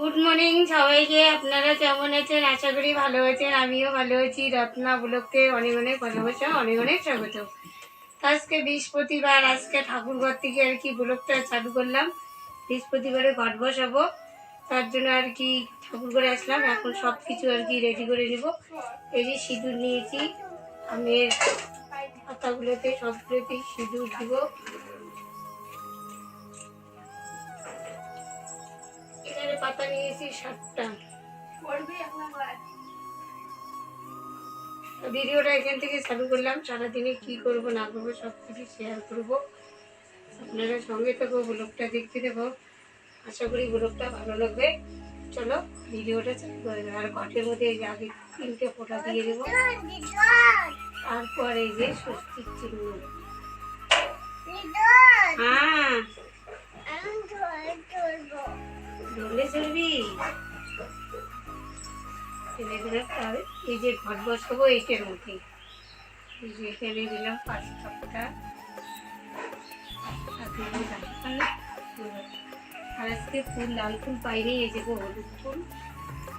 Good morning সবাইকে। আপনারা কেমন আছেন? আশা করি ভালো আছেন। আমিও ভালো আছি। রত্না ব্লককে অনেক অনেক ভালোবাসা, অনেক অনেক স্বাগত। আজকে বৃহস্পতিবার, আজকে ঠাকুরঘর থেকে আর কি ব্লকটা চালু করলাম। বৃহস্পতিবারে ঘট বসাবো। তার জন্য আর কি ঠাকুর করে আসলাম। এখন সব কিছু আর কি রেডি করে নেব। এই যে সিঁদুর নিয়েছি। আমের পাতাগুলোতে, সবগুলোতেই সিঁদুর দিব। পাতা নিয়েছি সাতটা। ভিডিওটা এখান থেকে চালু করলাম সারাদিনে কি করব না করব সব কিছু শেয়ার করব। আপনারা সঙ্গে থেকো ব্লগটা দেখতে দেবো আশা করি ব্লগটা ভালো লাগবে। চলো ভিডিওটা চালু করে দেবো আর ঘটের মধ্যে এই যে আগে তিনটে ফোটা দিয়ে দেবো। তারপর এই যে স্বস্তির চিহ্ন। হ্যাঁ। ধরলে চলবি টেনে দিলাম তার এই যে ঘর বসাবো এইটার মধ্যে এই যে টেনে দিলাম পাঁচটা ফোটা। আর আজকে ফুল, লাল ফুল পাইনি, এই যে হলুদ ফুল।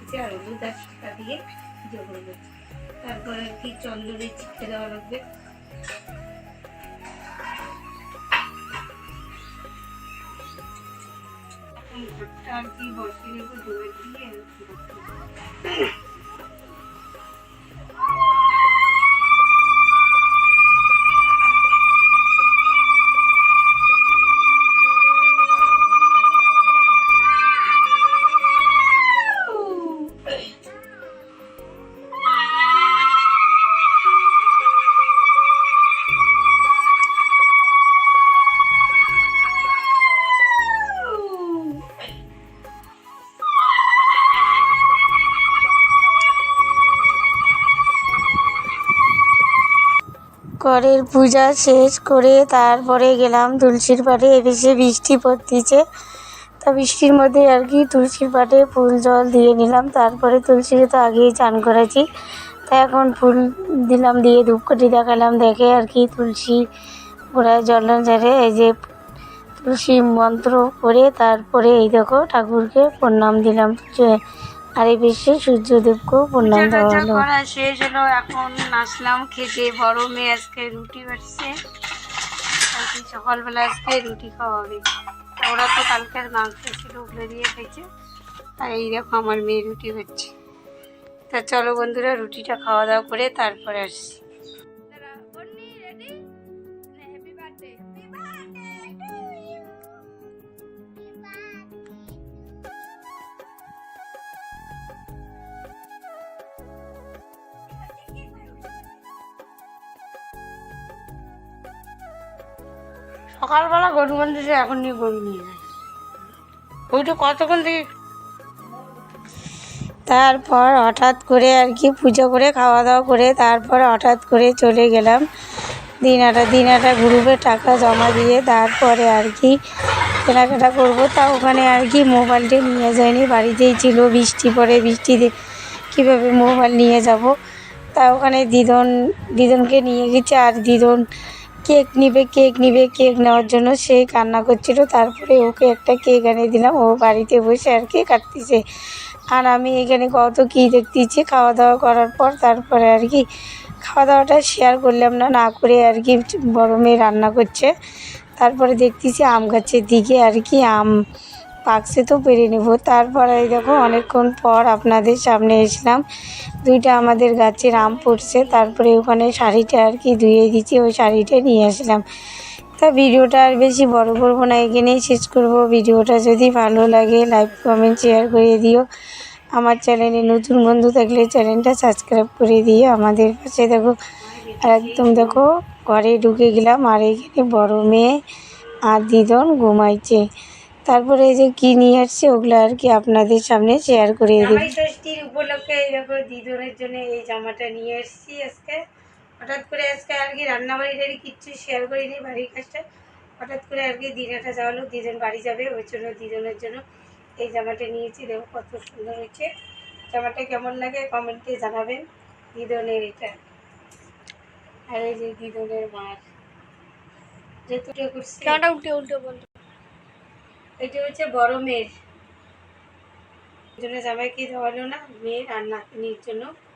যে আর হলুদ আর সাদা দিয়ে করব তারপর কি চন্দনের চিপে দেওয়া লাগবে। ঘরটা আর কি বসিয়ে নেব দিয়ে ঘরের পূজা শেষ করে তারপরে গেলাম তুলসীর পাড়ে, এসে বৃষ্টি পড়তিছে। তা বৃষ্টির মধ্যে আর কি তুলসীর পাড়ে ফুল জল দিয়ে নিলাম, তারপরে তুলসীকে তো আগেই চান করেছি। তা এখন ফুল দিলাম, দিয়ে ধূপকাঠি দেখালাম, দেখে আর কি তুলসী গোড়ায় জল ঝাড়ে এই যে তুলসী মন্ত্র করে তারপরে এই দেখো ঠাকুরকে প্রণাম দিলাম আর এই বিশ্বে সূর্যদেবকেও প্রণাম দেওয়া করা শেষ হলো এখন আসলাম খেতে। বড় মেয়ে আজকে রুটি বাড়ছে সকালবেলা আজকে রুটি খাওয়াবে তা ওরা তো কালকের মাংস ছিল ওগুলো দিয়ে খেয়েছে। আর এই দেখো আমার মেয়ে রুটি হচ্ছে তা চলো বন্ধুরা রুটিটা খাওয়া দাওয়া করে তারপরে আসছি। সকালবেলা গরু বান্ধছে এখন নিয়ে গরু নিয়ে যায়। ওইটা কতক্ষণ থেকে? তারপর হঠাৎ করে আর কি পুজো করে, খাওয়া দাওয়া করে, তারপর হঠাৎ করে চলে গেলাম। দিনাটা দিনাটা গ্রুপে টাকা জমা দিয়ে তারপরে আর কি কেনাকাটা করব। তা ওখানে আর কি মোবাইলটা নিয়ে যায়নি বাড়িতেই ছিল বৃষ্টি পড়ে বৃষ্টিতে কীভাবে মোবাইল নিয়ে যাব। তা ওখানে দিদন দিদনকে নিয়ে গেছে আর দিদন কেক নিবে কেক নিবে, কেক নেওয়ার জন্য সে কান্না করছিল। তারপরে ওকে একটা কেক এনে দিলাম, ও বাড়িতে বসে আর কি কাটতেছে। আর আমি এখানে কত কী দেখতেছি খাওয়া দাওয়া করার পর তারপরে আর কি খাওয়া দাওয়াটা শেয়ার করলাম না না করে আর কি বড় মেয়ে রান্না করছে। তারপরে দেখতেছি আম গাছের দিকে আর কি আম পাকছে তো পেরে নেব। তারপরে দেখো, অনেকক্ষণ পর আপনাদের সামনে এসলাম দুইটা আমাদের গাছের আম পড়ছে, তারপরে ওখানে শাড়িটা আর কি ধুয়ে দিচ্ছি, ওই শাড়িটা নিয়ে আসলাম। তা ভিডিওটা আর বেশি বড় করব না, এখানেই শেষ করব। ভিডিওটা যদি ভালো লাগে, লাইক, কমেন্ট, শেয়ার করে দিও। আমার চ্যানেলে নতুন বন্ধু থাকলে চ্যানেলটা সাবস্ক্রাইব করে দিও আমাদের পাশে দেখো। আর একদম দেখো, ঘরে ঢুকে গেলাম, আর এখানে বড় মেয়ে আর দিদন ঘুমাইছে। তারপরে এই যে কী নিয়ে আসছি ওগুলো আর কি আপনাদের সামনে শেয়ার করে দিই। জামাই ষষ্ঠীর উপলক্ষে এই দেখো দিদনের জন্য এই জামাটা নিয়ে এসেছি আজকে। হঠাৎ করে আজকে আর কি রান্না বাড়িটারি কিচ্ছু শেয়ার করিনি বাড়ির কাজটা। হঠাৎ করে আর কি দিনাটা যাওয়া হলো দিদন বাড়ি যাবে ওই জন্য দিদনের জন্য এই জামাটা নিয়েছি। দেখো কত সুন্দর হয়েছে। জামাটা কেমন লাগে কমেন্টে জানাবেন দিদনের এটা। আর এই যে দিদনের মার। জামাটা উল্টে উল্টে বলতো। এটা হচ্ছে বড় মেয়ের। জন্য জামাই কি ধরালো না মেয়ের আর নাতনির জন্য। নিয়ে